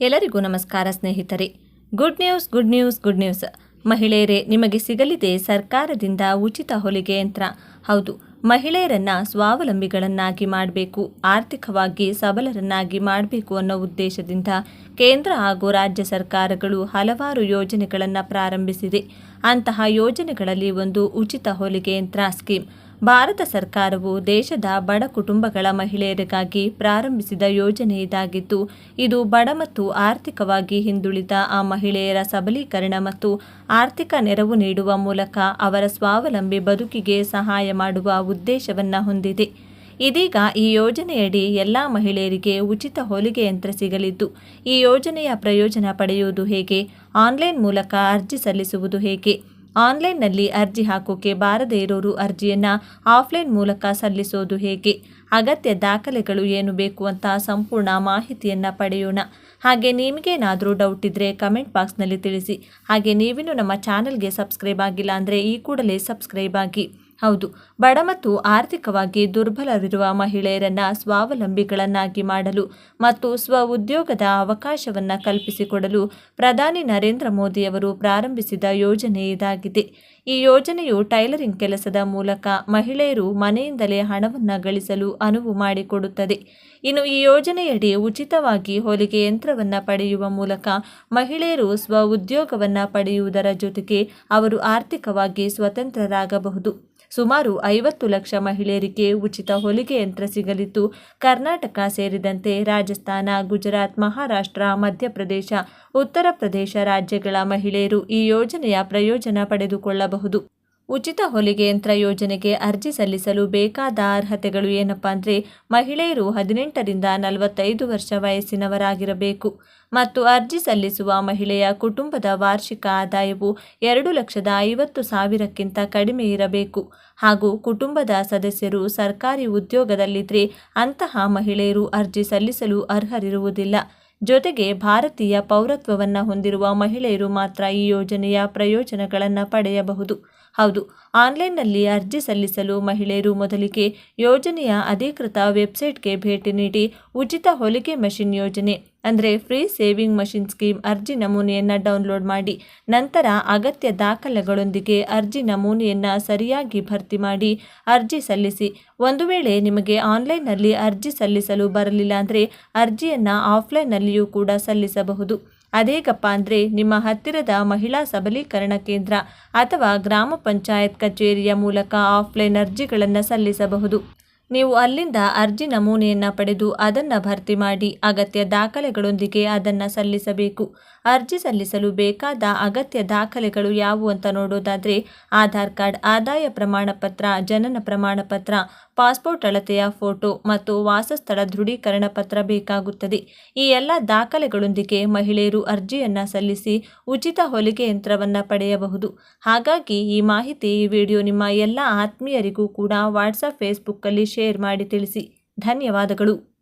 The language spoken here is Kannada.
ಎಲ್ಲರಿಗೂ ನಮಸ್ಕಾರ ಸ್ನೇಹಿತರೆ. Good news good news good news ಮಹಿಳೆಯರೇ, ನಿಮಗೆ ಸಿಗಲಿದೆ ಸರ್ಕಾರದಿಂದ ಉಚಿತ ಹೊಲಿಗೆ ಯಂತ್ರ. ಹೌದು, ಮಹಿಳೆಯರನ್ನ ಸ್ವಾವಲಂಬಿಗಳನ್ನಾಗಿ ಮಾಡಬೇಕು, ಆರ್ಥಿಕವಾಗಿ ಸಬಲರನ್ನಾಗಿ ಮಾಡಬೇಕು ಅನ್ನೋ ಉದ್ದೇಶದಿಂದ ಕೇಂದ್ರ ಹಾಗೂ ರಾಜ್ಯ ಸರ್ಕಾರಗಳು ಹಲವಾರು ಯೋಜನೆಗಳನ್ನು ಪ್ರಾರಂಭಿಸಿದೆ. ಅಂತಹ ಯೋಜನೆಗಳಲ್ಲಿ ಒಂದು ಉಚಿತ ಹೊಲಿಗೆ ಯಂತ್ರ ಸ್ಕೀಮ್. ಭಾರತ ಸರ್ಕಾರವು ದೇಶದ ಬಡ ಕುಟುಂಬಗಳ ಮಹಿಳೆಯರಿಗಾಗಿ ಪ್ರಾರಂಭಿಸಿದ ಯೋಜನೆ ಇದಾಗಿದ್ದು, ಇದು ಬಡ ಮತ್ತು ಆರ್ಥಿಕವಾಗಿ ಹಿಂದುಳಿದ ಆ ಮಹಿಳೆಯರ ಸಬಲೀಕರಣ ಮತ್ತು ಆರ್ಥಿಕ ನೆರವು ನೀಡುವ ಮೂಲಕ ಅವರ ಸ್ವಾವಲಂಬಿ ಬದುಕಿಗೆ ಸಹಾಯ ಮಾಡುವ ಉದ್ದೇಶವನ್ನು ಹೊಂದಿದೆ. ಇದೀಗ ಈ ಯೋಜನೆಯಡಿ ಎಲ್ಲ ಮಹಿಳೆಯರಿಗೆ ಉಚಿತ ಹೊಲಿಗೆ ಯಂತ್ರ ಸಿಗಲಿದ್ದು, ಈ ಯೋಜನೆಯ ಪ್ರಯೋಜನ ಪಡೆಯುವುದು ಹೇಗೆ, ಆನ್ಲೈನ್ ಮೂಲಕ ಅರ್ಜಿ ಸಲ್ಲಿಸುವುದು ಹೇಗೆ? ಆನ್ಲೈನ್ನಲ್ಲಿ ಅರ್ಜಿ ಹಾಕೋಕೆ ಬಾರದೇ ಇರೋರು ಅರ್ಜಿಯನ್ನು ಆಫ್ಲೈನ್ ಮೂಲಕ ಸಲ್ಲಿಸೋದು ಹೇಗೆ? ಅಗತ್ಯ ದಾಖಲೆಗಳು ಏನು ಬೇಕು ಅಂತ ಸಂಪೂರ್ಣ ಮಾಹಿತಿಯನ್ನು ಪಡೆಯೋಣ. ಹಾಗೆ ನಿಮಗೇನಾದರೂ ಡೌಟ್ ಇದ್ದರೆ ಕಮೆಂಟ್ ಬಾಕ್ಸ್ನಲ್ಲಿ ತಿಳಿಸಿ. ಹಾಗೆ ನೀವಿನ್ನೂ ನಮ್ಮ ಚಾನಲ್ಗೆ ಸಬ್ಸ್ಕ್ರೈಬ್ ಆಗಿಲ್ಲ ಅಂದರೆ ಈ ಕೂಡಲೇ ಸಬ್ಸ್ಕ್ರೈಬ್ ಆಗಿ. ಹೌದು. ಬಡ ಮತ್ತು ಆರ್ಥಿಕವಾಗಿ ದುರ್ಬಲರಿರುವ ಮಹಿಳೆಯರನ್ನು ಸ್ವಾವಲಂಬಿಗಳನ್ನಾಗಿ ಮಾಡಲು ಮತ್ತು ಸ್ವ ಉದ್ಯೋಗದ ಅವಕಾಶವನ್ನು ಕಲ್ಪಿಸಿಕೊಡಲು ಪ್ರಧಾನಿ ನರೇಂದ್ರ ಮೋದಿಯವರು ಪ್ರಾರಂಭಿಸಿದ ಯೋಜನೆ ಇದಾಗಿದೆ. ಈ ಯೋಜನೆಯು ಟೈಲರಿಂಗ್ ಕೆಲಸದ ಮೂಲಕ ಮಹಿಳೆಯರು ಮನೆಯಿಂದಲೇ ಹಣವನ್ನು ಗಳಿಸಲು ಅನುವು ಮಾಡಿಕೊಡುತ್ತದೆ. ಇನ್ನು ಈ ಯೋಜನೆಯಡಿ ಉಚಿತವಾಗಿ ಹೊಲಿಗೆ ಯಂತ್ರವನ್ನು ಪಡೆಯುವ ಮೂಲಕ ಮಹಿಳೆಯರು ಸ್ವ ಉದ್ಯೋಗವನ್ನು ಪಡೆಯುವುದರ ಜೊತೆಗೆ ಅವರು ಆರ್ಥಿಕವಾಗಿ ಸ್ವತಂತ್ರರಾಗಬಹುದು. ಸುಮಾರು ಐವತ್ತು ಲಕ್ಷ ಮಹಿಳೆಯರಿಗೆ ಉಚಿತ ಹೊಲಿಗೆ ಯಂತ್ರ ಸಿಗಲಿದ್ದು, ಕರ್ನಾಟಕ ಸೇರಿದಂತೆ ರಾಜಸ್ಥಾನ, ಗುಜರಾತ್, ಮಹಾರಾಷ್ಟ್ರ, ಮಧ್ಯಪ್ರದೇಶ, ಉತ್ತರ ಪ್ರದೇಶ ರಾಜ್ಯಗಳ ಮಹಿಳೆಯರು ಈ ಯೋಜನೆಯ ಪ್ರಯೋಜನ ಪಡೆದುಕೊಳ್ಳಬಹುದು. ಉಚಿತ ಹೊಲಿಗೆ ಯಂತ್ರ ಯೋಜನೆಗೆ ಅರ್ಜಿ ಸಲ್ಲಿಸಲು ಬೇಕಾದ ಅರ್ಹತೆಗಳು ಏನಪ್ಪ ಅಂದರೆ ಮಹಿಳೆಯರು ಹದಿನೆಂಟರಿಂದ ನಲವತ್ತೈದು ವರ್ಷ ವಯಸ್ಸಿನವರಾಗಿರಬೇಕು. ಮತ್ತು ಅರ್ಜಿ ಸಲ್ಲಿಸುವ ಮಹಿಳೆಯ ಕುಟುಂಬದ ವಾರ್ಷಿಕ ಆದಾಯವು ಎರಡು ಲಕ್ಷದ ಐವತ್ತು ಸಾವಿರಕ್ಕಿಂತ ಕಡಿಮೆ ಇರಬೇಕು. ಹಾಗೂ ಕುಟುಂಬದ ಸದಸ್ಯರು ಸರ್ಕಾರಿ ಉದ್ಯೋಗದಲ್ಲಿದ್ದರೆ ಅಂತಹ ಮಹಿಳೆಯರು ಅರ್ಜಿ ಸಲ್ಲಿಸಲು ಅರ್ಹರಿರುವುದಿಲ್ಲ. ಜೊತೆಗೆ ಭಾರತೀಯ ಪೌರತ್ವವನ್ನು ಹೊಂದಿರುವ ಮಹಿಳೆಯರು ಮಾತ್ರ ಈ ಯೋಜನೆಯ ಪ್ರಯೋಜನಗಳನ್ನು ಪಡೆಯಬಹುದು. ಹೌದು, ಆನ್ಲೈನ್ನಲ್ಲಿ ಅರ್ಜಿ ಸಲ್ಲಿಸಲು ಮಹಿಳೆಯರು ಮೊದಲಿಗೆ ಯೋಜನೆಯ ಅಧಿಕೃತ ವೆಬ್ಸೈಟ್ಗೆ ಭೇಟಿ ನೀಡಿ ಉಚಿತ ಹೊಲಿಗೆ ಮಷಿನ್ ಯೋಜನೆ, ಅಂದರೆ ಫ್ರೀ ಸೇವಿಂಗ್ ಮಷಿನ್ ಸ್ಕೀಮ್ ಅರ್ಜಿ ನಮೂನೆಯನ್ನು ಡೌನ್ಲೋಡ್ ಮಾಡಿ, ನಂತರ ಅಗತ್ಯ ದಾಖಲೆಗಳೊಂದಿಗೆ ಅರ್ಜಿ ನಮೂನೆಯನ್ನು ಸರಿಯಾಗಿ ಭರ್ತಿ ಮಾಡಿ ಅರ್ಜಿ ಸಲ್ಲಿಸಿ. ಒಂದು ವೇಳೆ ನಿಮಗೆ ಆನ್ಲೈನ್ನಲ್ಲಿ ಅರ್ಜಿ ಸಲ್ಲಿಸಲು ಬರಲಿಲ್ಲ ಅಂದರೆ ಅರ್ಜಿಯನ್ನು ಆಫ್ಲೈನ್ನಲ್ಲಿಯೂ ಕೂಡ ಸಲ್ಲಿಸಬಹುದು. ಅದೇಗಪ್ಪ ಅಂದರೆ ನಿಮ್ಮ ಹತ್ತಿರದ ಮಹಿಳಾ ಸಬಲೀಕರಣ ಕೇಂದ್ರ ಅಥವಾ ಗ್ರಾಮ ಪಂಚಾಯತ್ ಕಚೇರಿಯ ಮೂಲಕ ಆಫ್ಲೈನ್ ಅರ್ಜಿಗಳನ್ನು ಸಲ್ಲಿಸಬಹುದು. ನೀವು ಅಲ್ಲಿಂದ ಅರ್ಜಿ ನಮೂನೆಯನ್ನು ಪಡೆದು ಅದನ್ನು ಭರ್ತಿ ಮಾಡಿ ಅಗತ್ಯ ದಾಖಲೆಗಳೊಂದಿಗೆ ಅದನ್ನು ಸಲ್ಲಿಸಬೇಕು. ಅರ್ಜಿ ಸಲ್ಲಿಸಲು ಬೇಕಾದ ಅಗತ್ಯ ದಾಖಲೆಗಳು ಯಾವುವು ಅಂತ ನೋಡೋದಾದರೆ ಆಧಾರ್ ಕಾರ್ಡ್, ಆದಾಯ ಪ್ರಮಾಣ ಪತ್ರ ಜನನ ಪ್ರಮಾಣ ಪತ್ರ ಪಾಸ್ಪೋರ್ಟ್ ಅಳತೆಯ ಫೋಟೋ ಮತ್ತು ವಾಸಸ್ಥಳ ದೃಢೀಕರಣ ಪತ್ರ ಬೇಕಾಗುತ್ತದೆ. ಈ ಎಲ್ಲ ದಾಖಲೆಗಳೊಂದಿಗೆ ಮಹಿಳೆಯರು ಅರ್ಜಿಯನ್ನು ಸಲ್ಲಿಸಿ ಉಚಿತ ಹೊಲಿಗೆ ಯಂತ್ರವನ್ನು ಪಡೆಯಬಹುದು. ಹಾಗಾಗಿ ಈ ಮಾಹಿತಿ ಈ ವಿಡಿಯೋ ನಿಮ್ಮ ಎಲ್ಲ ಆತ್ಮೀಯರಿಗೂ ಕೂಡ ವಾಟ್ಸಪ್ ಫೇಸ್ಬುಕ್ಕಲ್ಲಿ ಶೇರ್ ಮಾಡಿ ತಿಳಿಸಿ. ಧನ್ಯವಾದಗಳು.